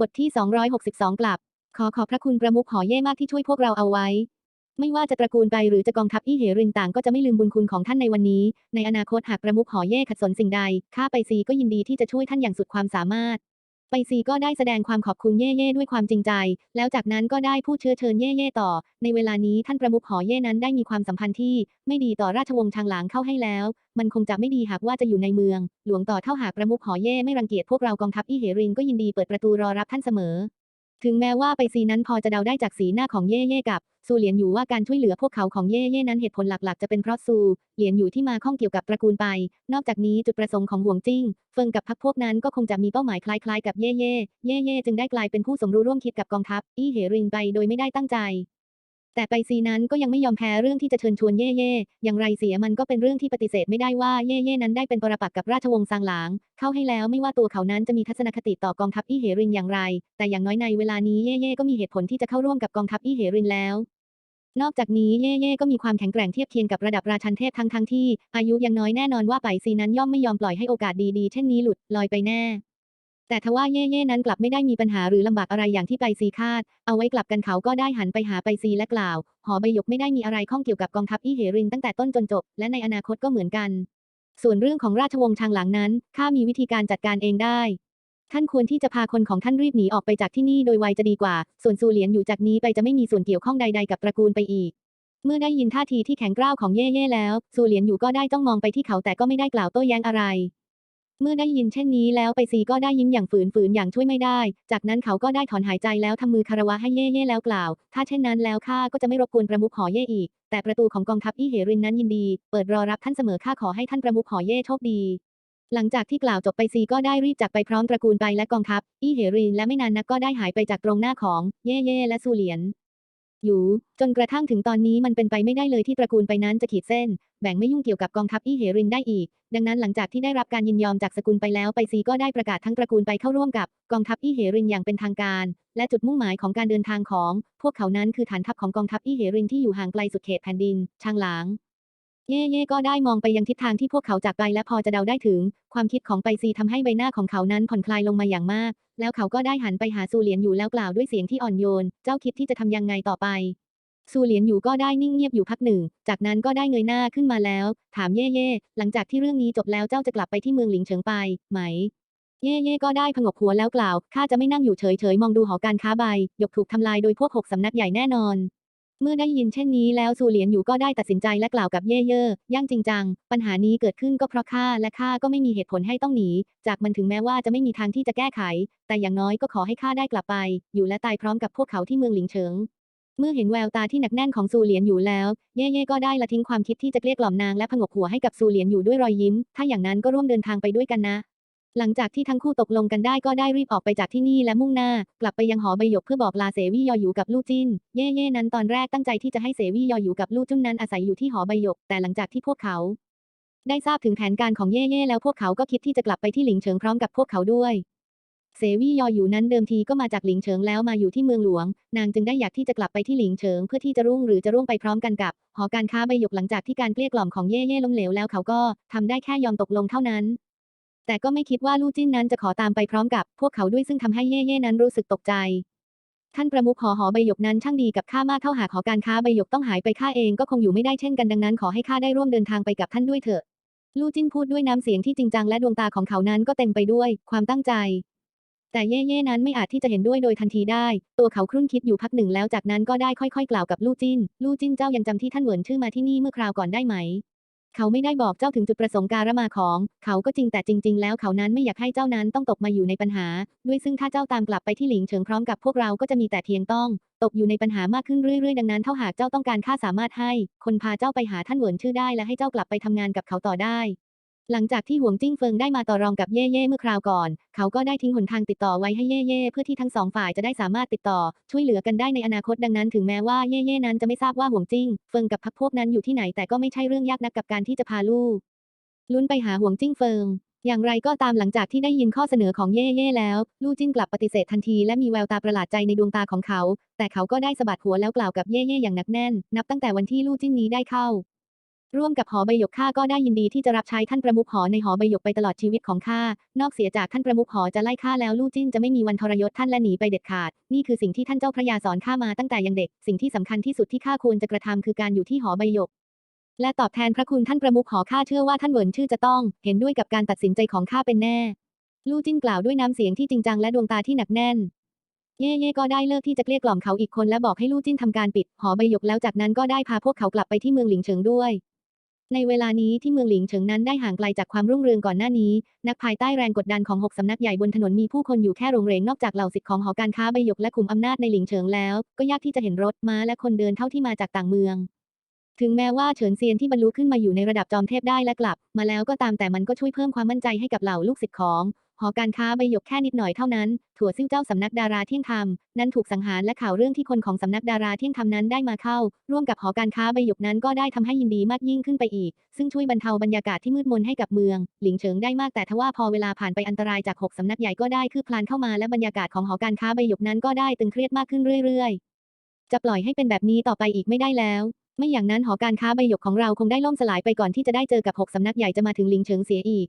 บทที่ 262 กลับ ขอขอบพระคุณประมุขหอเย่มากที่ช่วยพวกเราเอาไว้ ไม่ว่าจะตระกูลไปหรือจะกองทัพอี้เหรินต่างก็จะไม่ลืมบุญคุณของท่านในวันนี้ ในอนาคตหากประมุขหอเย่ขัดสนสิ่งใด ข้าไปซีก็ยินดีที่จะช่วยท่านอย่างสุดความสามารถ ไปซีก็ได้แสดงความขอบคุณเย่เย่ด้วยความจริงใจ แล้วจากนั้นก็ได้พูดเชื้อเชิญเย่เย่ต่อ ในเวลานี้ท่านประมุขหอเย่นั้นได้มีความสัมพันธ์ที่ ไม่ดีต่อราชวงศ์ชางหลางเข้าให้แล้ว มันคงจะไม่ดีหากว่าจะอยู่ในเมือง หลวงต่อเท่าหากประมุขหอเย่ไม่รังเกียจพวกเรากองทัพอี้เหรินก็ยินดีเปิดประตูรอรับท่านเสมอ ถึงแม้ว่าไปซีนั้นพอจะเดาได้จากสีหน้าของเย่เย่กับ ซูเหลียนอยู่ว่าการช่วยเหลือพวกเขาของเย่เย่นั้นเหตุผลหลักๆ จะเป็นเพราะซูเหลียนอยู่ที่มาข้องเกี่ยวกับตระกูลไป นอกจากนี้จุดประสงค์ของหวงจิ้ง เฟิงกับพรรคพวกนั้นก็คงจะมีเป้าหมายคล้ายๆ กับเย่เย่เย่เย่จึงได้กลายเป็นผู้สมรู้ร่วมคิดกับกองทัพ อี้เหรินไปโดยไม่ได้ตั้งใจ แต่ไปซีนั้นก็ยังไม่ยอมแพ้เรื่องที่จะเชิญชวนเย่เย่อย่างไรเสียมันก็เป็นเรื่องที่ปฏิเสธไม่ได้ว่าเย่เย่นั้นได้เป็นปรปักษ์กับราชวงศ์ซางหลาง เข้าให้แล้วไม่ว่าตัวเขานั้นจะมีทัศนคติต่อกองทัพอี้เหรินอย่างไร แต่อย่างน้อยในเวลานี้เย่เย่ก็มีเหตุผลที่จะเข้าร่วมกับกองทัพอี้เหรินแล้วนอกจากนี้เย่เย่ก็มีความแข็งแกร่งเทียบเคียงกับระดับราชันเทพทั้งทั้งที่ อายุยังน้อยแน่นอนว่าไปซีนั้นย่อมไม่ยอมปล่อยให้โอกาสดีๆ เช่นนี้หลุดลอยไปแน่ แต่ทว่าเย่เย่นั้นกลับไม่ได้มีปัญหาหรือลำบากอะไรอย่างที่ไปซีคาด เอาไว้กลับกันเขาก็ได้หันไปหาไปซีและกล่าว หอใบหยกไม่ได้มีอะไรข้องเกี่ยวกับกองทัพอีเหรินตั้งแต่ต้นจนจบ และในอนาคตก็เหมือนกัน ส่วนเรื่องของราชวงศ์ชางหลังนั้นข้ามีวิธีการจัดการเองได้ ท่านควรที่จะพาคนของท่านรีบหนีออกไปจากที่นี่โดยไวจะดีกว่า ส่วนซูเหลียนอยู่จากนี้ไปจะไม่มีส่วนเกี่ยวข้องใดๆกับตระกูลไปอีก เมื่อได้ยินท่าทีที่แข็งกร้าวของเย่เย่แล้วซูเหลียนอยู่ก็ได้จ้องมองไปที่เขาแต่ก็ไม่ได้กล่าวโต้แย้งอะไร เมื่อได้ยินเช่นนี้แล้วไปซีก็ได้ยิ้มอย่างฝืนๆอย่างช่วยไม่ได้ จากนั้นเขาก็ได้ถอนหายใจแล้วทำมือคารวะให้เย่เย่แล้วกล่าว ถ้าเช่นนั้นแล้วข้าก็จะไม่รบกวนประมุขหอเย่อีก แต่ประตูของกองทัพอี้เหรินนั้นยินดี เปิดรอรับท่านเสมอข้าขอให้ท่านประมุขหอเย่โชคดี หลังจากที่กล่าวจบไปซีก็ได้รีบจากไปพร้อมตระกูลไปและกองทัพอี้เหรินและไม่นานนักก็ได้หายไปจากตรงหน้าของเย่เย่และซูเหลียน อยู่ จนกระทั่งถึงตอนนี้มันเป็นไปไม่ได้เลยที่ตระกูลไปนั้นจะขีดเส้น แบ่งไม่ยุ่งเกี่ยวกับกองทัพอีเหรินได้อีก ดังนั้นหลังจากที่ได้รับการยินยอมจากสกุลไปแล้วไปซีก็ได้ประกาศทั้งตระกูลไปเข้าร่วมกับกองทัพอีเหรินอย่างเป็นทางการ และจุดมุ่งหมายของการเดินทางของ พวกเขานั้นคือฐานทัพของกองทัพอีเหรินที่อยู่ห่างไกลสุดเขตแผ่นดินชางหลาง เย่เย่ก็ได้มองไปยังทิศทางที่พวกเขาจากไปและพอจะเดาได้ถึง ความคิดของไปซีทำให้ใบหน้าของเขานั้นผ่อนคลายลงมาอย่างมาก แล้วเขาก็ได้หันไปหาซูเหลียนอยู่แล้วกล่าวด้วยเสียงที่อ่อนโยน เจ้าคิดที่จะทำยังไงต่อไปซูเหลียนอยู่ก็ได้นิ่งเงียบอยู่พักหนึ่ง จากนั้นก็ได้เงยหน้าขึ้นมาแล้ว ถามเย่เย่หลังจากที่เรื่องนี้จบแล้วเจ้าจะกลับไปที่เมืองหลิงเฉิงไปไหม เย่เย่ก็ได้ผงกหัวแล้วกล่าวข้าจะไม่นั่งอยู่เฉยๆมองดูหอการค้าใบหยกถูกทำลายโดยพวกหกสำนักใหญ่แน่นอน เมื่อได้ยินเช่นนี้แล้วซูเหลียนอยู่ก็ได้ตัดสินใจและกล่าวกับเย่เย่ย่างจริงจัง ปัญหานี้เกิดขึ้นก็เพราะข้าและข้าก็ไม่มีเหตุผลให้ต้องหนี จากมันถึงแม้ว่าจะไม่มีทางที่จะแก้ไข แต่อย่างน้อยก็ขอให้ข้าได้กลับไป อยู่และตายพร้อมกับพวกเขาที่เมืองหลิงเฉิงเมื่อเห็นแววตาที่หนักแน่นของซูเหลียนอยู่แล้ว เย่เย่ก็ได้ละทิ้งความคิดที่จะเกลี้ยกล่อมนางและผงกหัวให้กับซูเหลียนอยู่ด้วยรอยยิ้ม ถ้าอย่างนั้นก็ร่วมเดินทางไปด้วยกันนะ หลังจากที่ทั้งคู่ตกลงกันได้ก็ได้รีบออกไปจากที่นี่และมุ่งหน้า กลับไปยังหอใบหยกเพื่อบอกลาเสวี่ยออยู่กับลู่จิ้น เย่เย่นั้นตอนแรกตั้งใจที่จะให้เสวี่ยออยู่กับลู่จุ้นนั้นอาศัยอยู่ที่หอใบหยก แต่หลังจากที่พวกเขา ได้ทราบถึงแผนการของเย่เย่แล้วพวกเขาก็คิดที่จะกลับไปที่หลิงเฉิงพร้อมกับพวกเขาด้วยเสวี่ยออยู่นั้นเดิมทีก็มาจากหลิงเฉิงแล้วมาอยู่ที่เมืองหลวง นางจึงได้อยากที่จะกลับไปที่หลิงเฉิงเพื่อที่จะรุ่งหรือจะร่วงไปพร้อมกันกับ หอการค้าใบหยกหลังจากที่การเกลี้ยกล่อมของเย่เย่ล้มเหลวแล้วเขาก็ทำได้แค่ยอมตกลงเท่านั้น แต่ก็ไม่คิดว่าลู่จิ้นนั้นจะขอตามไปพร้อมกับพวกเขาด้วยซึ่งทำให้เย่เย่นั้นรู้สึกตกใจ ท่านประมุขหอหอใบหยกนั้นช่างดีกับข้ามากเท่าหากหอการค้าใบหยกต้องหายไปข้าเองก็คงอยู่ไม่ได้เช่นกันดังนั้นขอให้ข้าได้ร่วมเดินทางไปกับท่านด้วยเถอะลู่จิ้นพูดด้วยน้ำเสียงที่จริงจังและดวงตาของเขานั้นก็เต็มไปด้วย ความตั้งใจ แต่เย่เย่นั้นไม่อาจที่จะเห็นด้วยโดยทันทีได้ ตัวเขาครุ่นคิดอยู่พักหนึ่งแล้วจากนั้นก็ได้ค่อยๆ กล่าวกับลู่จิ้น ลู่จิ้นเจ้ายังจำที่ท่านเหวินชื่อมาที่นี่เมื่อคราวก่อนได้ไหม เขาไม่ได้บอกเจ้าถึงจุดประสงค์การมาของ เขาก็จริงแต่จริง ๆ แล้วเขานั้นไม่อยากให้เจ้านั้นต้องตกมาอยู่ในปัญหา ด้วยซึ่งถ้าเจ้าตามกลับไปที่หลิงเฉิงพร้อมกับพวกเราก็จะมีแต่เพียงต้อง ตกอยู่ในปัญหามากขึ้นเรื่อย ๆ ดังนั้นเท่าหากเจ้าต้องการข้าสามารถให้ คนพาเจ้าไปหาท่านเหวินชื่อได้และให้เจ้ากลับไปทำงานกับเขาต่อได้ หลังจากที่หวงจิ้งเฟิงได้มาต่อรองกับเย่เย่เมื่อคราวก่อน เขาก็ได้ทิ้งหนทางติดต่อไว้ให้เย่เย่เพื่อที่ทั้งสองฝ่ายจะได้สามารถติดต่อ ช่วยเหลือกันได้ในอนาคตดังนั้นถึงแม้ว่าเย่เย่นั้นจะไม่ทราบว่าหวงจิ้งเฟิงกับพรรคพวกนั้นอยู่ที่ไหนแต่ก็ไม่ใช่เรื่องยากนักกับการที่จะพาลูกลุ้นไปหาหวงจิ้งเฟิงอย่างไรก็ตามหลังจากที่ได้ยินข้อเสนอของเย่เย่แล้ว ลู่จิ้นกลับปฏิเสธทันทีและมีแววตาประหลาดใจในดวงตาของเขา แต่เขาก็ได้สะบัดหัวแล้วกล่าวกับเย่เย่อย่างหนักแน่น นับตั้งแต่วันที่ลู่จิ้นนี้ได้เข้า ร่วมกับหอใบหยกข้าก็ได้ยินดีที่จะรับใช้ท่านประมุขหอในหอใบหยกไปตลอดชีวิตของข้า นอกเสียจากท่านประมุขหอจะไล่ข้าแล้วลู่จิ้นจะไม่มีวันทรยศท่านและหนีไปเด็ดขาด นี่คือสิ่งที่ท่านเจ้าพระยาสอนข้ามาตั้งแต่ยังเด็ก สิ่งที่สำคัญที่สุดที่ข้าควรจะกระทำคือการอยู่ที่หอใบหยก และตอบแทนพระคุณท่านประมุขหอข้าเชื่อว่าท่านเหวินชื่อจะต้อง เห็นด้วยกับการตัดสินใจของข้าเป็นแน่ ลู่จิ้นกล่าวด้วยน้ำเสียงที่จริงจังและดวงตาที่หนักแน่นเย่เย่ก็ได้เลิกที่จะเกลี้ยกล่อมเขาอีกคนและบอกให้ลู่จิ้นทำการปิดหอใบหยกแล้วจากนั้นก็ได้พาพวกเขากลับไปที่เมืองหลิงเฉิงด้วย ในเวลานี้ที่เมืองหลิงเฉิงนั้นได้ห่างไกลจากความรุ่งเรืองก่อนหน้านี้ นักภายใต้แรงกดดันของหกสำนักใหญ่บนถนนมีผู้คนอยู่แค่โรงเรงนอกจากเหล่าสิทธิ์ของหอการค้าใบหยกและขุมอำนาจในหลิงเฉิงแล้ว ก็ยากที่จะเห็นรถม้าและคนเดินเท่าที่มาจากต่างเมือง ถึงแม้ว่าเฉินเซียนที่บรรลุขึ้นมาอยู่ในระดับจอมเทพได้และกลับ มาแล้วก็ตามแต่มันก็ช่วยเพิ่มความมั่นใจให้กับเหล่าลูกศิษย์ของ หอการค้าใบหยกแค่นิดหน่อยเท่านั้น ถั่วซิ่วเจ้าสำนักดาราเที่ยงธรรมนั้นถูกสังหารและข่าวเรื่องที่คนของสำนักดาราเที่ยงธรรมนั้นได้มาเข้า ร่วมกับหอการค้าใบหยกนั้นก็ได้ทำให้ยินดีมากยิ่งขึ้นไปอีก ซึ่งช่วยบรรเทาบรรยากาศที่มืดมนให้กับเมือง หลิงเฉิงได้มากแต่ทว่าพอเวลาผ่านไปอันตรายจากหกสำนักใหญ่ก็ได้คืบคลานเข้ามาและบรรยากาศของหอการค้าใบหยกนั้นก็ได้ตึงเครียดมากขึ้นเรื่อยๆ จะปล่อยให้เป็นแบบนี้ต่อไปอีกไม่ได้แล้วไม่อย่างนั้นหอการค้าใบหยกของเราคงได้ล่มสลายไปก่อนที่จะได้เจอกับหกสำนักใหญ่จะมาถึงลิงเฉิงเสียอีก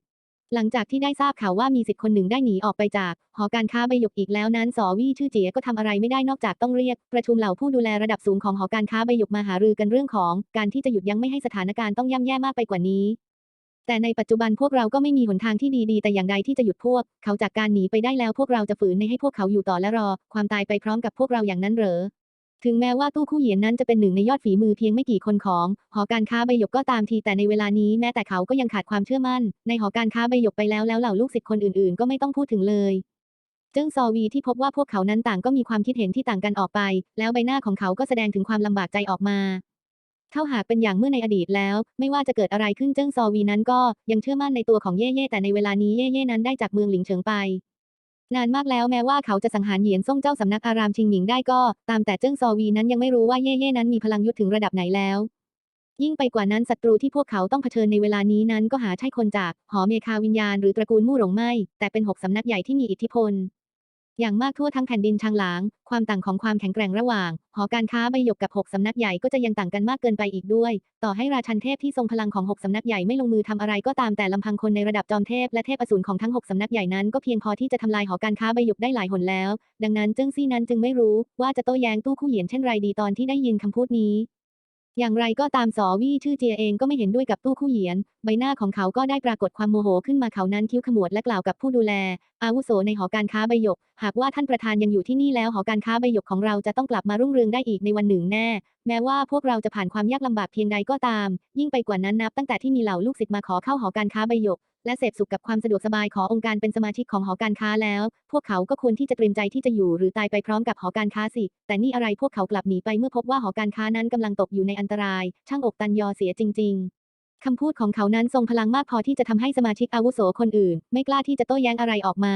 หลังจากที่ได้ทราบข่าวว่ามีสิทธิ์คนหนึ่งได้หนีออกไปจาก หอการค้าใบหยกอีกแล้วนั้นสอวี่ชื่อเจียก็ทำอะไรไม่ได้นอกจากต้องเรียก ประชุมเหล่าผู้ดูแลระดับสูงของหอการค้าใบหยกมาหารือกันเรื่องของ การที่จะหยุดยั้งไม่ให้สถานการณ์ต้องย่ำแย่มากไปกว่านี้ แต่ในปัจจุบันพวกเราก็ไม่มีหนทางที่ดีๆ แต่อย่างใดที่จะหยุดพวก เขาจากการหนีไปได้แล้วพวกเราจะฝืนในให้พวกเขาอยู่ต่อและรอ ความตายไปพร้อมกับพวกเราอย่างนั้นเหรอ ถึงแม้ว่าตู้คู่เหยียนนั้นจะเป็นหนึ่งในยอดฝีมือเพียงไม่กี่คนของ หอการค้าใบหยกก็ตามทีแต่ในเวลานี้แม้แต่เขาก็ยังขาดความเชื่อมั่น ในหอการค้าใบหยกไปแล้วแล้วเหล่าลูกศิษย์คนอื่นๆ ก็ไม่ต้องพูดถึงเลยเจิ้งซอวีที่พบว่าพวกเขานั้นต่างก็มีความคิดเห็นที่ต่างกันออกไป แล้วใบหน้าของเขาก็แสดงถึงความลำบากใจออกมาเท่าหากเป็นอย่างเมื่อในอดีตแล้ว ไม่ว่าจะเกิดอะไรขึ้นเจิ้งซอวีนั้นก็ยังเชื่อมั่นในตัวของเย่เย่แต่ในเวลานี้เย่เย่นั้นได้จากเมืองหลิงเฉิงไป นานมากแล้วแม้ว่าเขาจะสังหารเหยียนซ่งเจ้าสำนักอารามชิงหมิงได้ก็ ตามแต่เจิ้งซอวีนั้นยังไม่รู้ว่าเย่เย่นั้นมีพลังยุทธถึงระดับไหนแล้ว ยิ่งไปกว่านั้นศัตรูที่พวกเขาต้องเผชิญในเวลานี้นั้นก็หาใช่คนจาก หอเมคาวิญญาณหรือตระกูลมู่หลงไม่ แต่เป็นหกสำนักใหญ่ที่มีอิทธิพล อย่างมากทั่วทั้งแผ่นดินชางหลาง ความต่างของความแข็งแกร่งระหว่าง หอการค้าใบหยกกับหกสำนักใหญ่ก็จะยังต่างกันมากเกินไปอีกด้วย ต่อให้ราชันเทพที่ทรงพลังของหกสำนักใหญ่ไม่ลงมือทำอะไรก็ตามแต่ลำพังคนในระดับจอมเทพและเทพอสูรของทั้งหกสำนักใหญ่นั้นก็เพียงพอที่จะทำลายหอการค้าใบหยกได้หลายหนแล้ว ดังนั้นเจิ้งซี่นั้นจึงไม่รู้ว่าจะโต้แย้งตู้คู่เหยียนเช่นไรดีตอนที่ได้ยินคำพูดนี้ อย่างไรก็ตามสอวี่ชื่อเจียเองก็ไม่เห็นด้วยกับตู้คู่เหยียน ใบหน้าของเขาก็ได้ปรากฏความโมโหขึ้นมาเขานั้นคิ้วขมวดและกล่าวกับผู้ดูแล อาวุโสในหอการค้าใบหยก หากว่าท่านประธานยังอยู่ที่นี่แล้วหอการค้าใบหยกของเราจะต้องกลับมารุ่งเรืองได้อีกในวันหนึ่งแน่ แม้ว่าพวกเราจะผ่านความยากลำบากเพียงใดก็ตาม ยิ่งไปกว่านั้นนับตั้งแต่ที่มีเหล่าลูกศิษย์มาขอเข้าหอการค้าใบหยก และเสพสุขกับความสะดวกสบายขององค์การเป็นสมาชิกของหอการค้าแล้ว พวกเขาก็ควรที่จะเตรียมใจที่จะอยู่หรือตายไปพร้อมกับหอการค้าสิ แต่นี่อะไรพวกเขากลับหนีไปเมื่อพบว่าหอการค้านั้นกำลังตกอยู่ในอันตราย ช่างอกตันยอเสียจริง ๆคำพูดของเขานั้นทรงพลังมากพอที่จะทำให้สมาชิกอาวุโสคนอื่น ไม่กล้าที่จะโต้แย้งอะไรออกมา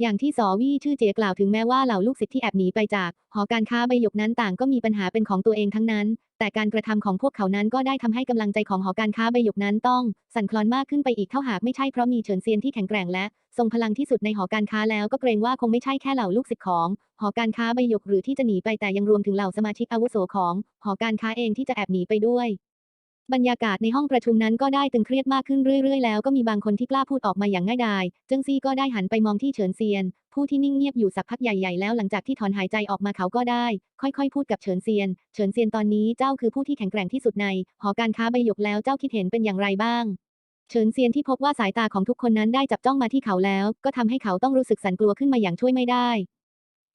อย่างที่สอวี่ชื่อเจียกล่าวถึงแม้ว่าเหล่าลูกศิษย์ที่แอบหนีไปจาก หอการค้าใบหยกนั้นต่างก็มีปัญหาเป็นของตัวเองทั้งนั้น แต่การกระทำของพวกเขานั้นก็ได้ทำให้กำลังใจของหอการค้าใบหยกนั้นต้อง สั่นคลอนมากขึ้นไปอีกเท่าหากไม่ใช่เพราะมีเฉินเซียนที่แข็งแกร่งและ ทรงพลังที่สุดในหอการค้าแล้วก็เกรงว่าคงไม่ใช่แค่เหล่าลูกศิษย์ของ หอการค้าใบหยกหรือที่จะหนีไปแต่ยังรวมถึงเหล่าสมาชิกอาวุโสของ หอการค้าเองที่จะแอบหนีไปด้วย บรรยากาศในห้องประชุมนั้นก็ได้ตึงเครียดมากขึ้นเรื่อยๆ แล้วก็มีบางคนที่กล้าพูดออกมาอย่างง่ายดายเจิ้งซี่ก็ได้หันไปมองที่เฉินเซียน ผู้ที่นิ่งเงียบอยู่สักพักใหญ่ๆ แล้วหลังจากที่ถอนหายใจออกมาเขาก็ได้ ค่อยๆ พูดกับเฉินเซียน เฉินเซียนตอนนี้เจ้าคือผู้ที่แข็งแกร่งที่สุดใน หอการค้าใบหยกแล้วเจ้าคิดเห็นเป็นอย่างไรบ้างเฉินเซียนที่พบว่าสายตาของทุกคนนั้นได้จับจ้องมาที่เขาแล้ว ก็ทำให้เขาต้องรู้สึกสั่นกลัวขึ้นมาอย่างช่วยไม่ได้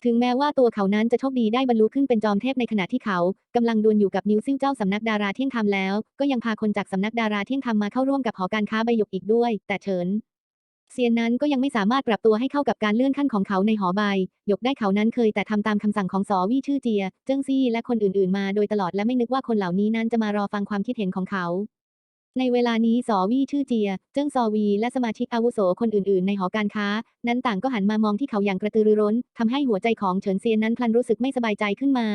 ถึงแม้ว่าตัวเขานั้นจะโชคดีได้บรรลุขึ้นเป็นจอมเทพในขณะที่เขากำลังดวลอยู่กับนิวซิ่วเจ้าสำนักดาราเที่ยงธรรมแล้ว ก็ยังพาคนจากสำนักดาราเที่ยงธรรมมาเข้าร่วมกับหอการค้าใบหยกอีกด้วย แต่เฉินเซียนนั้นก็ยังไม่สามารถปรับตัวให้เข้ากับการเลื่อนขั้นของเขาในหอใบหยกได้เขานั้นเคยแต่ทำตามคำสั่งของสอวี่ชื่อเจีย เจิ้งซี่และคนอื่นๆ มาโดยตลอดและไม่นึกว่าคนเหล่านี้นั้นจะมารอฟังความคิดเห็นของเขา ในเวลานี้สอวี่ชื่อเจีย เจิ้งซอวี และสมาชิกอาวุโสคนอื่นๆ ในหอการค้า นั้นต่างก็หันมามองที่เขาอย่างกระตือรือร้นทำให้หัวใจของเฉินเซียนนั้นพลันรู้สึกไม่สบายใจขึ้นมา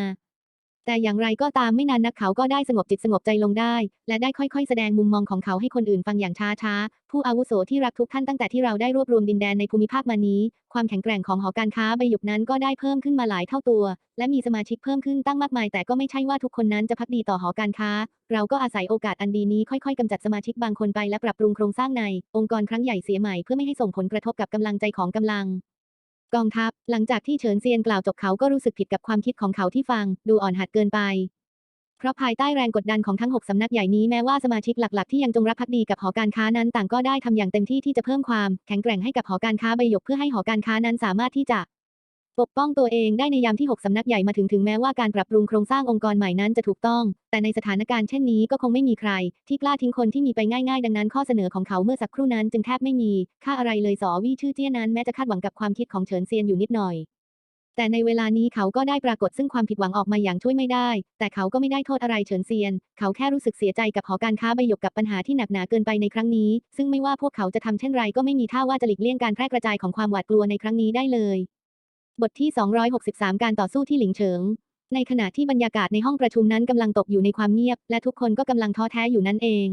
แต่อย่างไรก็ตามไม่นานนักเขาก็ได้สงบจิตสงบใจลงได้ และได้ค่อยๆ แสดงมุมมองของเขาให้คนอื่นฟังอย่างช้าๆ ผู้อาวุโสที่รักทุกท่านตั้งแต่ที่เราได้รวบรวมดินแดนในภูมิภาคมานี้ ความแข็งแกร่งของหอการค้าใบหยกนั้นก็ได้เพิ่มขึ้นมาหลายเท่าตัว และมีสมาชิกเพิ่มขึ้นตั้งมากมาย แต่ก็ไม่ใช่ว่าทุกคนนั้นจะพักดีต่อหอการค้า เราก็อาศัยโอกาสอันดีนี้ค่อยๆกำจัดสมาชิกบางคนไปและปรับปรุงโครงสร้างใน องค์กรครั้งใหญ่เสียใหม่เพื่อไม่ให้ส่งผลกระทบกับกำลังใจของกำลัง กองทัพ หลังจากที่เฉินเซียนกล่าวจบเขาก็รู้สึกผิดกับความคิดของเขาที่ฟัง ดูอ่อนหัดเกินไป เพราะภายใต้แรงกดดันของทั้ง 6 สำนักใหญ่นี้แม้ว่าสมาชิกหลัก ๆ ที่ยังจงรักภักดีกับหอการค้านั้นต่างก็ได้ทำอย่างเต็มที่ที่จะเพิ่มความแข็งแกร่งให้กับหอการค้าใบหยกเพื่อให้หอการค้านั้นสามารถที่จะ ปกป้องตัวเองได้ในยามที่ 6 สำนักใหญ่มาถึงถึงแม้ว่าการปรับปรุงโครงสร้างองค์กรใหม่นั้นจะถูกต้อง แต่ในสถานการณ์เช่นนี้ก็คงไม่มีใคร ที่กล้าทิ้งคนที่มีไปง่ายๆ ดังนั้นข้อเสนอของเขาเมื่อสักครู่นั้นจึงแทบไม่มีค่าอะไรเลยสอวี่ชื่อเจี้ยนั้นแม้จะคาดหวังกับความคิดของเฉินเซียนอยู่นิดหน่อย แต่ในเวลานี้เขาก็ได้ปรากฏซึ่งความผิดหวังออกมาอย่างช่วยไม่ได้ แต่เขาก็ไม่ได้โทษอะไรเฉินเซียน เขาแค่รู้สึกเสียใจกับหอการค้าใบหยกกับปัญหาที่หนักหนาเกินไปในครั้งนี้ ซึ่งไม่ว่าพวกเขาจะทำเช่นไรก็ไม่มีท่าว่าจะหลีกเลี่ยงการแพร่กระจายของความหวาดกลัวในครั้งนี้ได้เลย บทที่ 263 การต่อสู้ที่หลิงเฉิง ในขณะที่บรรยากาศในห้องประชุมนั้นกำลังตกอยู่ในความเงียบ และทุกคนก็กำลังท้อแท้อยู่นั่นเอง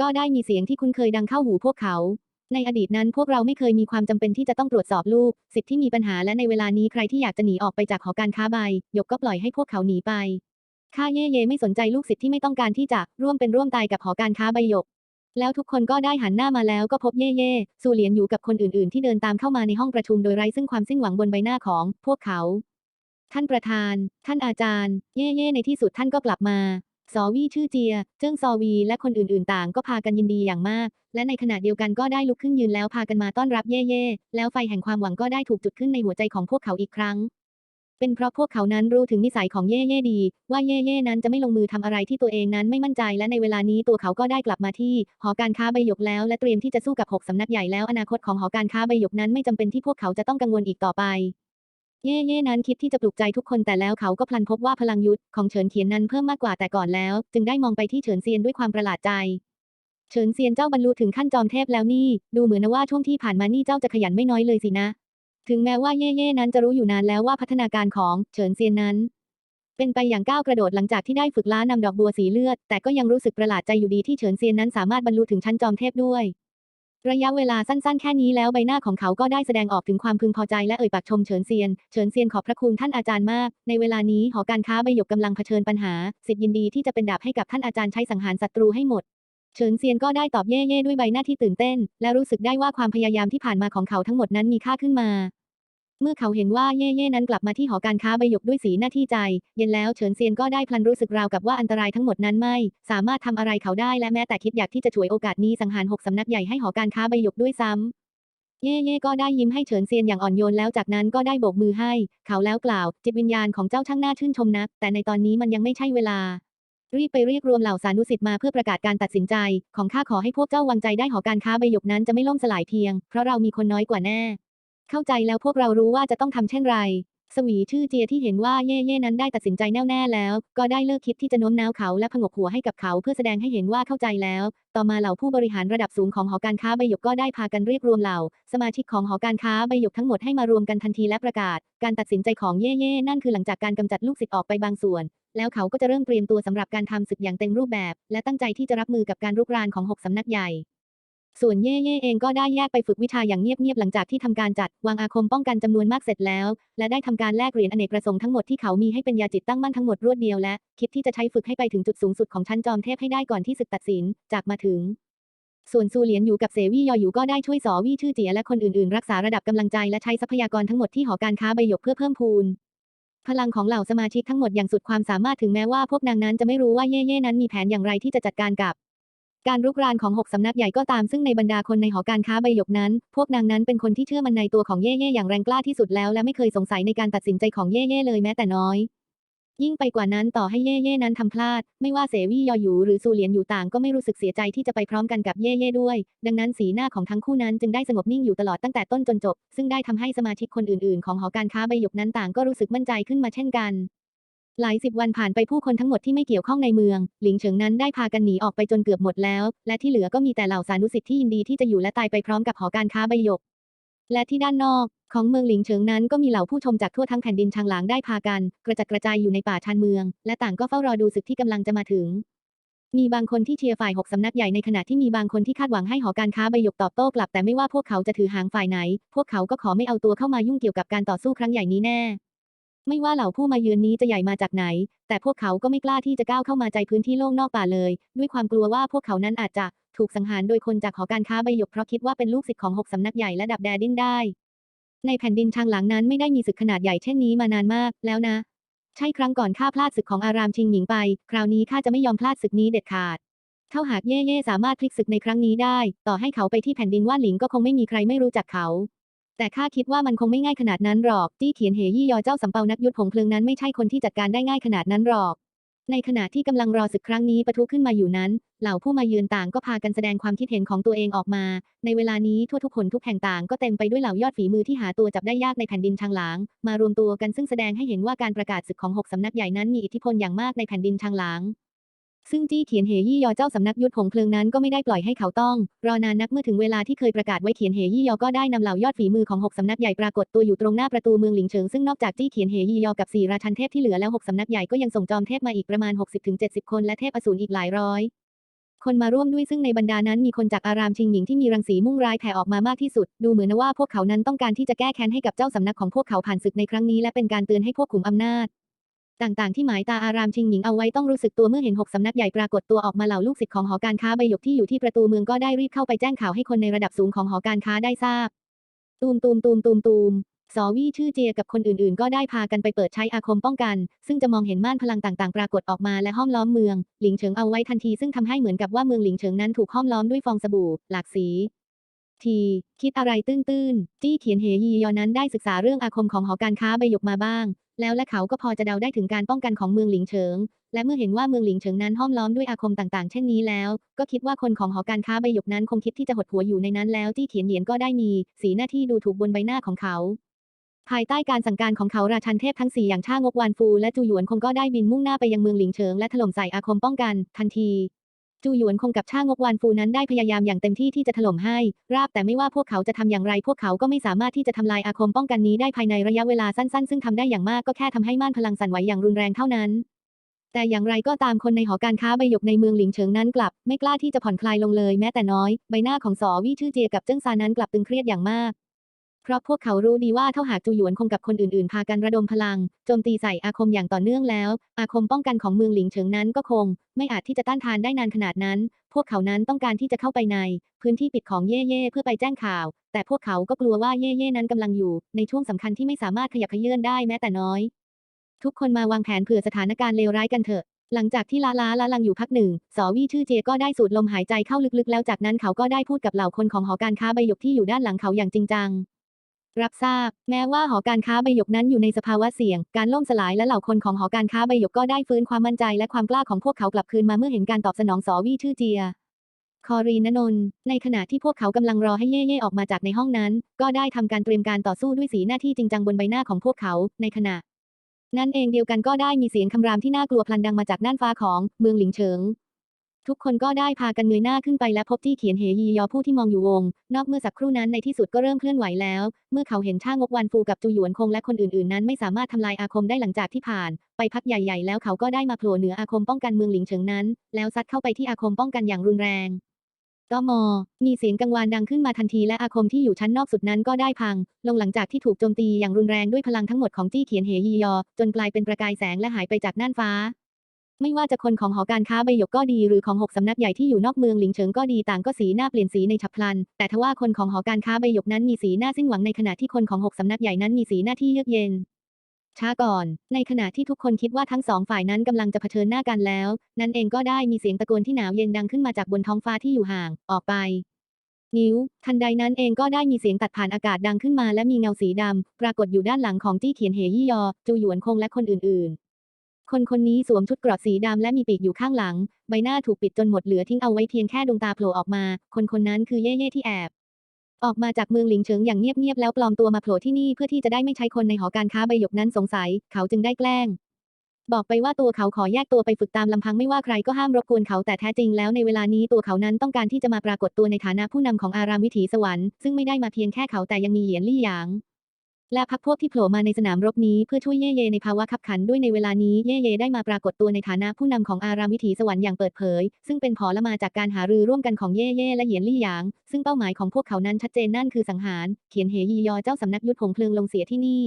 ก็ได้มีเสียงที่คุ้นเคยดังเข้าหูพวกเขา ในอดีตนั้นพวกเราไม่เคยมีความจำเป็นที่จะต้องตรวจสอบลูก สิทธิ์ที่มีปัญหาและในเวลานี้ใครที่อยากจะหนีออกไปจากหอการค้าใบยกก็ปล่อยให้พวกเขาหนีไปข้าเย่เย่ไม่สนใจลูกศิษย์ที่ไม่ต้องการที่จะร่วมเป็นร่วมตายกับหอการค้าใบหยก แล้วทุกคนก็ได้หันหน้ามาแล้วก็พบเย่เย่ซูเหลียนอยู่กับคนอื่นๆ ที่เดินตามเข้ามาในห้องประชุมโดยไร้ซึ่งความสิ้นหวังบนใบหน้าของพวกเขา ท่านประธาน ท่านอาจารย์ เย่เย่ในที่สุดท่านก็กลับมาซอวี่ชื่อเจีย เจิ้งซอวีและคนอื่นๆ ต่างก็พากันยินดีอย่างมาก และในขณะเดียวกันก็ได้ลุกขึ้นยืนแล้วพากันมาต้อนรับเย่เย่แล้วไฟแห่งความหวังก็ได้ถูกจุดขึ้นในหัวใจของพวกเขาอีกครั้ง เป็นเพราะพวกเขานั้นรู้ถึงนิสัยของเย่เย่ดี ว่าเย่เย่นั้นจะไม่ลงมือทำอะไรที่ตัวเองนั้นไม่มั่นใจและในเวลานี้ตัวเขาก็ได้กลับมาที่ หอการค้าใบหยกแล้ว และเตรียมที่จะสู้กับหกสำนักใหญ่แล้วอนาคตของหอการค้าใบหยกนั้นไม่จำเป็นที่พวกเขาจะต้องกังวลอีกต่อไปเย่เย่นั้นคิดที่จะปลุกใจทุกคนแต่แล้วเขาก็พลันพบว่าพลังยุทธของเฉินเขียนนั้นเพิ่มมากกว่าแต่ก่อนแล้ว จึงได้มองไปที่เฉินเซียนด้วยความประหลาดใจเฉินเซียนเจ้าบรรลุถึงขั้นจอมเทพแล้วนี่ ดูเหมือนนะว่าช่วงที่ผ่านมานี่เจ้าจะขยันไม่น้อยเลยสินะ ถึงแม้ว่าเย่เย่นั้นจะรู้อยู่นานแล้วว่าพัฒนาการของเฉินเซียนนั้น เป็นไปอย่างก้าวกระโดดหลังจากที่ได้ฝึกล้านำดอกบัวสีเลือด แต่ก็ยังรู้สึกประหลาดใจอยู่ดีที่เฉินเซียนนั้นสามารถบรรลุถึงชั้นจอมเทพด้วย ระยะเวลาสั้นๆ แค่นี้แล้วใบหน้าของเขาก็ได้แสดงออกถึงความพึงพอใจและเอ่ยปากชมเฉินเซียน เฉินเซียนขอบพระคุณท่านอาจารย์มาก ในเวลานี้หอการค้าใบหยกกำลังเผชิญปัญหา สิทธิ์ยินดีที่จะเป็นดาบให้กับท่านอาจารย์ใช้สังหารศัตรูให้หมด เฉินเซียนก็ได้ตอบเย่ๆด้วยใบหน้าที่ตื่นเต้น และรู้สึกได้ว่าความพยายามที่ผ่านมาของเขาทั้งหมดนั้นมีค่าขึ้นมา เมื่อเขาเห็นว่าเย่ๆนั้นกลับมาที่หอการค้าใบหยกด้วยสีหน้าที่ใจ เย็นแล้วเฉินเซียนก็ได้พลันรู้สึกราวกับว่าอันตรายทั้งหมดนั้นไม่ สามารถทำอะไรเขาได้และแม้แต่คิดอยากที่จะฉวยโอกาสนี้สังหารหกสำนักใหญ่ให้หอการค้าใบหยกด้วยซ้ำเย่เย่ก็ได้ยิ้มให้เฉินเซียนอย่างอ่อนโยนแล้วจากนั้นก็ได้โบกมือให้ เขาแล้วกล่าว จิตวิญญาณของเจ้าช่างน่าชื่นชมนัก แต่ในตอนนี้มันยังไม่ใช่เวลา รีบไปเรียกรวมเหล่าสานุสิทธิ์มาเพื่อประกาศการตัดสินใจ ของข้าขอให้พวกเจ้าวางใจได้หอการค้าใบหยกนั้นจะไม่ล่มสลายเพียง เพราะเรามีคนน้อยกว่าแน่ เข้าใจแล้วพวกเรารู้ว่าจะต้องทำเช่นไร สวีชื่อเจียที่เห็นว่าเย่เย่นั้นได้ตัดสินใจแน่วแน่แล้ว ก็ได้เลิกคิดที่จะโน้มน้าวเขาและผงกหัวให้กับเขาเพื่อแสดงให้เห็นว่าเข้าใจแล้ว ต่อมาเหล่าผู้บริหารระดับสูงของหอการค้าใบหยกก็ได้พากันเรียกรวมเหล่า สมาชิกของหอการค้าใบหยกทั้งหมดให้มารวมกันทันทีและประกาศ การตัดสินใจของเย่เย่นั่นคือหลังจากการกำจัดลูกศิษย์ออกไปบางส่วน แล้วเขาก็จะเริ่มเตรียมตัวสำหรับการทำศึกอย่างเต็มรูปแบบ และตั้งใจที่จะรับมือกับการรุกรานของหกสำนักใหญ่ ส่วนเย่เย่เองก็ได้แยกไปฝึกวิชาอย่างเงียบๆหลังจากที่ทำการจัด วางอาคมป้องกันจำนวนมากเสร็จแล้ว และได้ทำการแลกเหรียญอเนกประสงค์ทั้งหมดที่เขามีให้เป็นยาจิตตั้งมั่นทั้งหมดรวดเดียวและคิดที่จะใช้ฝึกให้ไปถึงจุดสูงสุดของชั้นจอมเทพให้ได้ก่อนที่ศึกตัดสินจากมาถึง ส่วนซูเหลียนอยู่กับเสวี่ยออยู่ก็ได้ช่วยสอวี่ชื่อเจียและคนอื่นๆ รักษาระดับกำลังใจและใช้ทรัพยากรทั้งหมดที่หอการค้าใบหยกเพื่อเพิ่มพูนพลังของเหล่าสมาชิกทั้งหมดอย่างสุดความสามารถถึงแม้ว่าพวกนางนั้นจะไม่รู้ว่าเย่เย่นั้นมีแผนอย่างไรที่จะจัดการกับ การรุกรานของหกสำนักใหญ่ก็ตามซึ่งในบรรดาคนในหอการค้าใบหยกนั้น พวกนางนั้นเป็นคนที่เชื่อมันในตัวของเย่เย่อย่างแรงกล้าที่สุดแล้ว และไม่เคยสงสัยในการตัดสินใจของเย่เย่เลยแม้แต่น้อย ยิ่งไปกว่านั้นต่อให้เย่เย่นั้นทำพลาด ไม่ว่าเสวี่ยออยู่หรือซูเหลียนอยู่ต่างก็ไม่รู้สึกเสียใจที่จะไปพร้อมกันกับเย่เย่ด้วย ดังนั้นสีหน้าของทั้งคู่นั้นจึงได้สงบนิ่งอยู่ตลอดตั้งแต่ต้นจนจบ ซึ่งได้ทำให้สมาชิกคนอื่นๆ ของหอการค้าใบหยกนั้นต่างก็รู้สึกมั่นใจขึ้นมาเช่นกัน หลายสิบวันผ่านไปผู้คนทั้งหมดที่ไม่เกี่ยวข้องในเมือง หลิงเฉิงนั้นได้พากันหนีออกไปจนเกือบหมดแล้ว และที่เหลือก็มีแต่เหล่าสานุสิทธิ์ที่ยินดีที่จะอยู่และตายไปพร้อมกับหอการค้าใบหยก และที่ด้านนอก ของเมืองหลิงเฉิงนั้นก็มีเหล่าผู้ชมจากทั่วทั้งแผ่นดินชางหลางได้พากัน กระจัดกระจายอยู่ในป่าชานเมือง และต่างก็เฝ้ารอดูศึกที่กำลังจะมาถึง มีบางคนที่เชียร์ฝ่ายหกสำนักใหญ่ในขณะที่มีบางคนที่คาดหวังให้หอการค้าใบหยกตอบโต้กลับ แต่ไม่ว่าพวกเขาจะถือหางฝ่ายไหน พวกเขาก็ขอไม่เอาตัวเข้ามายุ่งเกี่ยวกับการต่อสู้ครั้งใหญ่นี้แน่ ไม่ว่าเหล่าผู้มาเยือนนี้จะใหญ่มาจากไหน แต่พวกเขาก็ไม่กล้าที่จะก้าวเข้ามาใจพื้นที่โล่งนอกป่าเลย ด้วยความกลัวว่าพวกเขานั้นอาจจะถูกสังหารโดยคนจากหอการค้าใบหยกเพราะคิดว่าเป็นลูกศิษย์ของหกสำนักใหญ่และดับแดดินได้ ในแผ่นดินชางหลังนั้นไม่ได้มีศึกขนาดใหญ่เช่นนี้มานานมากแล้วนะ ใช่ครั้งก่อนข้าพลาดศึกของอารามชิงหญิงไป คราวนี้ข้าจะไม่ยอมพลาดศึกนี้เด็ดขาดเท่าหากเย่เย่สามารถพลิกศึกในครั้งนี้ได้ ต่อให้เขาไปที่แผ่นดินว่านหลิงก็คงไม่มีใครไม่รู้จักเขา แต่ข้าคิดว่ามันคงไม่ง่ายขนาดนั้นหรอก จี้เขียนเหยี่ยอเจ้าสำเปานักยุทธหงเพลิงนั้นไม่ใช่คนที่จัดการได้ง่ายขนาดนั้นหรอก ในขณะที่กำลังรอศึกครั้งนี้ปะทุขึ้นมาอยู่นั้น เหล่าผู้มาเยือนต่างก็พากันแสดงความคิดเห็นของตัวเองออกมา ในเวลานี้ทั่วทุกคนทุกแห่งต่างก็เต็มไปด้วยเหล่ายอดฝีมือที่หาตัวจับได้ยากในแผ่นดินชางหลาง มารวมตัวกันซึ่งแสดงให้เห็นว่าการประกาศศึกของหกสำนักใหญ่นั้นมีอิทธิพลอย่างมากในแผ่นดินชางหลาง ซึ่งจี้เขียนเหยี่ยอเจ้าสำนักยุทธหงเพลิงนั้นก็ไม่ได้ปล่อยให้เขาต้อง รอนานนักเมื่อถึงเวลาที่เคยประกาศไว้เขียนเหยี่ยอก็ได้นำเหล่ายอดฝีมือของหกสำนักใหญ่ปรากฏตัวอยู่ตรงหน้าประตูเมืองหลิงเฉิงซึ่งนอกจากจี้เขียนเหยี่ยอกับสี่ราชันเทพที่เหลือแล้วหกสำนักใหญ่ก็ยังส่งจอมเทพมาอีกประมาณ 60-70 คนและเทพอสูรอีกหลายร้อยคนมาร่วมด้วยซึ่งในบรรดานั้นมีคนจากอารามชิงหญิงที่มีรังสีมุ่งร้ายแผ่ออกมามากที่สุด ดูเหมือนว่าพวกเขานั้นต้องการที่จะแก้แค้นให้กับเจ้าสำนักของพวกเขาผ่านศึกในครั้งนี้และเป็นการเตือนให้พวกขุมอำนาจ ต่างๆ ที่หมายตาอารามชิงหญิงเอาไว้ต้องรู้สึกตัวเมื่อเห็นหกสำนักใหญ่ปรากฏตัวออกมาเหล่าลูกศิษย์ของหอการค้าใบหยกที่อยู่ที่ประตูเมืองก็ได้รีบเข้าไปแจ้งข่าวให้คนในระดับสูงของหอการค้าได้ทราบ ตูมตูมตูมตูมตูมสอวี่ชื่อเจียกับคนอื่นๆ ก็ได้พากันไปเปิดใช้อาคมป้องกัน ซึ่งจะมองเห็นม่านพลังต่างๆ ปรากฏออกมาและห้อมล้อมเมือง หลิงเฉิงเอาไว้ทันทีซึ่งทำให้เหมือนกับว่าเมืองหลิงเฉิงนั้นถูกห้อมล้อมด้วยฟองสบู่ หลากสี ที คิดอะไรตื้นๆ จี้เขียนเหยียอนั้นได้ศึกษาเรื่องอาคมของหอการค้าใบหยกมาบ้าง แล้วและเขาก็พอจะเดาได้ถึงการป้องกันของเมืองหลิงเฉิง และเมื่อเห็นว่าเมืองหลิงเฉิงนั้นห้อมล้อมด้วยอาคมต่างๆ เช่นนี้แล้ว ก็คิดว่าคนของหอการค้าใบหยกนั้นคงคิดที่จะหดหัวอยู่ในนั้นแล้วจี้เขียนเหยียนก็ได้มีสีหน้าที่ดูถูกบนใบหน้าของเขา ภายใต้การสั่งการของเขาราชันเทพทั้งสี่อย่างช่างกวานฟูและจูหยวนคงก็ได้บินมุ่งหน้าไปยังเมืองหลิงเฉิงและถล่มใส่อาคมป้องกัน ทันที จูหยวนคงกับช่างกวานฟูนั้นได้พยายามอย่างเต็มที่ที่จะถล่มให้ ราบแต่ไม่ว่าพวกเขาจะทำอย่างไร พวกเขาก็ไม่สามารถที่จะทำลายอาคมป้องกันนี้ได้ภายในระยะเวลาสั้นๆ ซึ่งทำได้อย่างมากก็แค่ทำให้ม่านพลังสั่นไหวอย่างรุนแรงเท่านั้นแต่อย่างไรก็ตามคนในหอการค้าใบหยกในเมืองหลิงเฉิงนั้นกลับ ไม่กล้าที่จะผ่อนคลายลงเลยแม้แต่น้อย ใบหน้าของสอวี่ชื่อเจียกับเจิ้งซานั้นกลับตึงเครียดอย่างมาก เพราะพวกเขารู้ดีว่าเท่าหากจูหยวนคงกับคนอื่นๆ พากันระดมพลังโจมตีใส่อาคมอย่างต่อเนื่องแล้ว อาคมป้องกันของเมืองหลิงเฉิงนั้นก็คง ไม่อาจที่จะต้านทานได้นานขนาดนั้น พวกเขานั้นต้องการที่จะเข้าไปใน พื้นที่ปิดของเย่เย่เพื่อไปแจ้งข่าว แต่พวกเขาก็กลัวว่าเย่เย่นั้นกำลังอยู่ ในช่วงสำคัญที่ไม่สามารถขยับเขยื้อนได้แม้แต่น้อย ทุกคนมาวางแผนเผื่อสถานการณ์เลวร้ายกันเถอะหลังจากที่ล้าล้าละลังอยู่พักหนึ่ง สอวี่ชื่อเจก็ได้สูดลมหายใจเข้าลึกๆ แล้วจากนั้นเขาก็ได้พูดกับเหล่าคนของหอการค้าใบหยกที่อยู่ด้านหลังเขาอย่างจริงจัง รับทราบ แม้ว่าหอการค้าใบหยกนั้นอยู่ในสภาวะเสี่ยง การล่มสลายและเหล่าคนของหอการค้าใบหยกก็ได้ฟื้นความมั่นใจและความกล้าของพวกเขากลับคืนมาเมื่อเห็นการตอบสนองสอวี่ชื่อเจีย คอรีนนนท์ในขณะที่พวกเขากำลังรอให้เย่เย่ออกมาจากในห้องนั้น ก็ได้ทำการเตรียมการต่อสู้ด้วยสีหน้าที่จริงจังบนใบหน้าของพวกเขา ในขณะ นั่นเองเดียวกันก็ได้มีเสียงคำรามที่น่ากลัวพลันดังมาจากน่านฟ้าของเมืองหลิงเฉิง ทุกคนก็ได้พากันเงยหน้าขึ้นไปและพบจี้เขียนเหยียอผู้ที่มองอยู่วง นอกเมื่อสักครู่นั้นในที่สุดก็เริ่มเคลื่อนไหวแล้ว เมื่อเขาเห็นช่างงกวันฟูกับจูหยวนคงและคนอื่นๆนั้นไม่สามารถทำลายอาคมได้หลังจากที่ผ่าน ไปพักใหญ่ ๆ แล้วเขาก็ได้มาโผล่เหนืออาคมป้องกันเมืองหลิงเฉิงนั้น แล้วซัดเข้าไปที่อาคมป้องกันอย่างรุนแรงตมมีเสียงกังวานดังขึ้นมาทันทีและอาคมที่อยู่ชั้นนอกสุดนั้นก็ได้พัง ลงหลังจากที่ถูกโจมตีอย่างรุนแรงด้วยพลังทั้งหมดของจี้เขียนเหยียอ จนกลายเป็นประกายแสงและหายไปจากน่านฟ้า ไม่ว่าจะคนของหอการค้าใบหยกก็ดีหรือของหกสำนักใหญ่ที่อยู่นอกเมืองหลิงเฉิงก็ดีต่างก็สีหน้าเปลี่ยนสีในฉับพลัน แต่ทว่าคนของหอการค้าใบหยกนั้นมีสีหน้าสิ้นหวังในขณะที่คนของหกสำนักใหญ่นั้นมีสีหน้าที่เยือกเย็นช้าก่อน ในขณะที่ทุกคนคิดว่าทั้งสองฝ่ายนั้นกำลังจะเผชิญหน้ากันแล้ว นั่นเองก็ได้มีเสียงตะโกนที่หนาวเย็นดังขึ้นมาจากบนท้องฟ้าที่อยู่ห่าง ออกไป นิ้ว ทันใดนั้นเองก็ได้มีเสียงตัดผ่านอากาศดังขึ้นมาและมีเงาสีดำปรากฏอยู่ด้านหลังของจี้เขียนเหยี่ยอ จูหยวนคงและคนอื่นๆ คนคนนี้สวมชุดเกราะสีดำและมีปีกอยู่ข้างหลัง ใบหน้าถูกปิดจนหมดเหลือทิ้งเอาไว้เพียงแค่ดวงตาโผล่ออกมา คนคนนั้นคือเย่เย่ที่แอบ ออกมาจากเมืองหลิงเฉิงอย่างเงียบๆแล้วปลอมตัวมาโผล่ที่นี่เพื่อที่จะได้ไม่ใช่คนในหอการค้าใบหยกนั้นสงสัย เขาจึงได้แกล้ง บอกไปว่าตัวเขาขอแยกตัวไปฝึกตามลำพังไม่ว่าใครก็ห้ามรบกวนเขาแต่แท้จริงแล้วในเวลานี้ตัวเขานั้นต้องการที่จะมาปรากฏตัวในฐานะผู้นำของอารามวิถีสวรรค์ซึ่งไม่ได้มาเพียงแค่เขาแต่ยังมีเหยียนลี่หยาง และพักพวกที่โผล่มาในสนามรบนี้เพื่อช่วยเย่เยในภาวะขับขันด้วยในเวลานี้เย่เยได้มาปรากฏตัวในฐานะผู้นำของอารามวิถีสวรรค์อย่างเปิดเผย ซึ่งเป็นผลมาจากการหารือร่วมกันของเย่เย่และเหยียนลี่หยาง ซึ่งเป้าหมายของพวกเขานั้นชัดเจนนั่นคือสังหาร เขียนเหยียอเจ้าสำนักยุทธผงเพลิงลงเสียที่นี่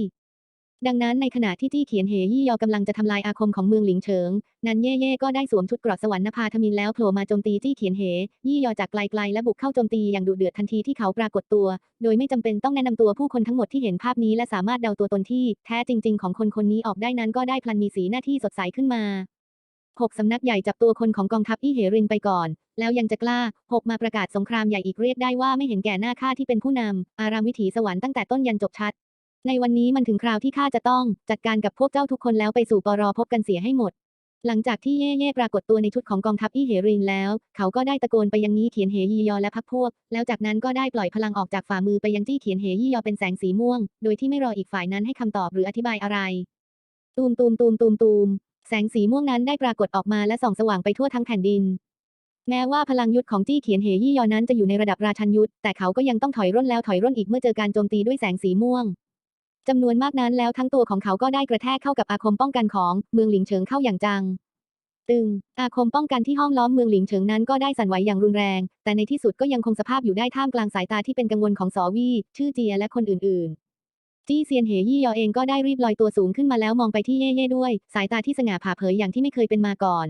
ดังนั้นในขณะที่จี้เขียนเหยี่ยอกำลังจะทำลายอาคมของเมืองหลิงเฉิง นันเย่เย่ก็ได้สวมชุดเกราะสวรรค์นภาธมินแล้วโผล่มาโจมตีจี้เขียนเหยี่ยอจากไกลๆและบุกเข้าโจมตีอย่างดุเดือดทันทีที่เขาปรากฏตัว โดยไม่จำเป็นต้องแนะนำตัวผู้คนทั้งหมดที่เห็นภาพนี้และสามารถเดาตัวตนที่แท้จริง ๆ ของคนคนนี้ออกได้นั้นก็ได้พลันมีสีหน้าที่สดใสขึ้นมาหกสำนักใหญ่จับตัวคนของกองทัพอี้เหรินไปก่อน แล้วยังจะกล้าหกมาประกาศสงครามใหญ่อีกเรียกได้ว่าไม่เห็นแก่หน้าข้าที่เป็นผู้นำอารามวิถีสวรรค์ตั้งแต่ต้นยันจบชัด ในวันนี้มันถึงคราวที่ข้าจะต้องจัดการกับพวกเจ้าทุกคนแล้วไปสู่ปรพบกันเสียให้หมด หลังจากที่เย่เย่ปรากฏตัวในชุดของกองทัพอี้เหรินแล้ว เขาก็ได้ตะโกนไปยังนี้เขียนเหยียอและพักพวก แล้วจากนั้นก็ได้ปล่อยพลังออกจากฝ่ามือไปยังจี้เขียนเหยี่ยอเป็นแสงสีม่วง โดยที่ไม่รออีกฝ่ายนั้นให้คำตอบหรืออธิบายอะไร ตูมตูมตูมตูมตูมแสงสีม่วงนั้นได้ปรากฏออกมาและส่องสว่างไปทั่วทั้งแผ่นดินแม้ว่าพลังยุทธของจี้เขียนเหยี่ยอนั้นจะอยู่ในระดับราชันยุทธแต่เขาก็ยังต้องถอยร่นแล้วถอยร่นอีกเมื่อเจอการโจมตีด้วยแสงสีม่วง จำนวนมากนั้นแล้วทั้งตัวของเขาก็ได้กระแทกเข้ากับอาคมป้องกันของเมืองหลิงเฉิงเข้าอย่างจัง ตึง อาคมป้องกันที่ห้องล้อมเมืองหลิงเฉิงนั้นก็ได้สั่นไหวอย่างรุนแรง แต่ในที่สุดก็ยังคงสภาพอยู่ได้ท่ามกลางสายตาที่เป็นกังวลของสอวี่ ชื่อเจียและคนอื่นๆ จี้เซียนเหยี่ยอเองก็ได้รีบลอยตัวสูงขึ้นมาแล้วมองไปที่เย่เย่ด้วย สายตาที่สง่าผ่าเผยอย่างที่ไม่เคยเป็นมาก่อน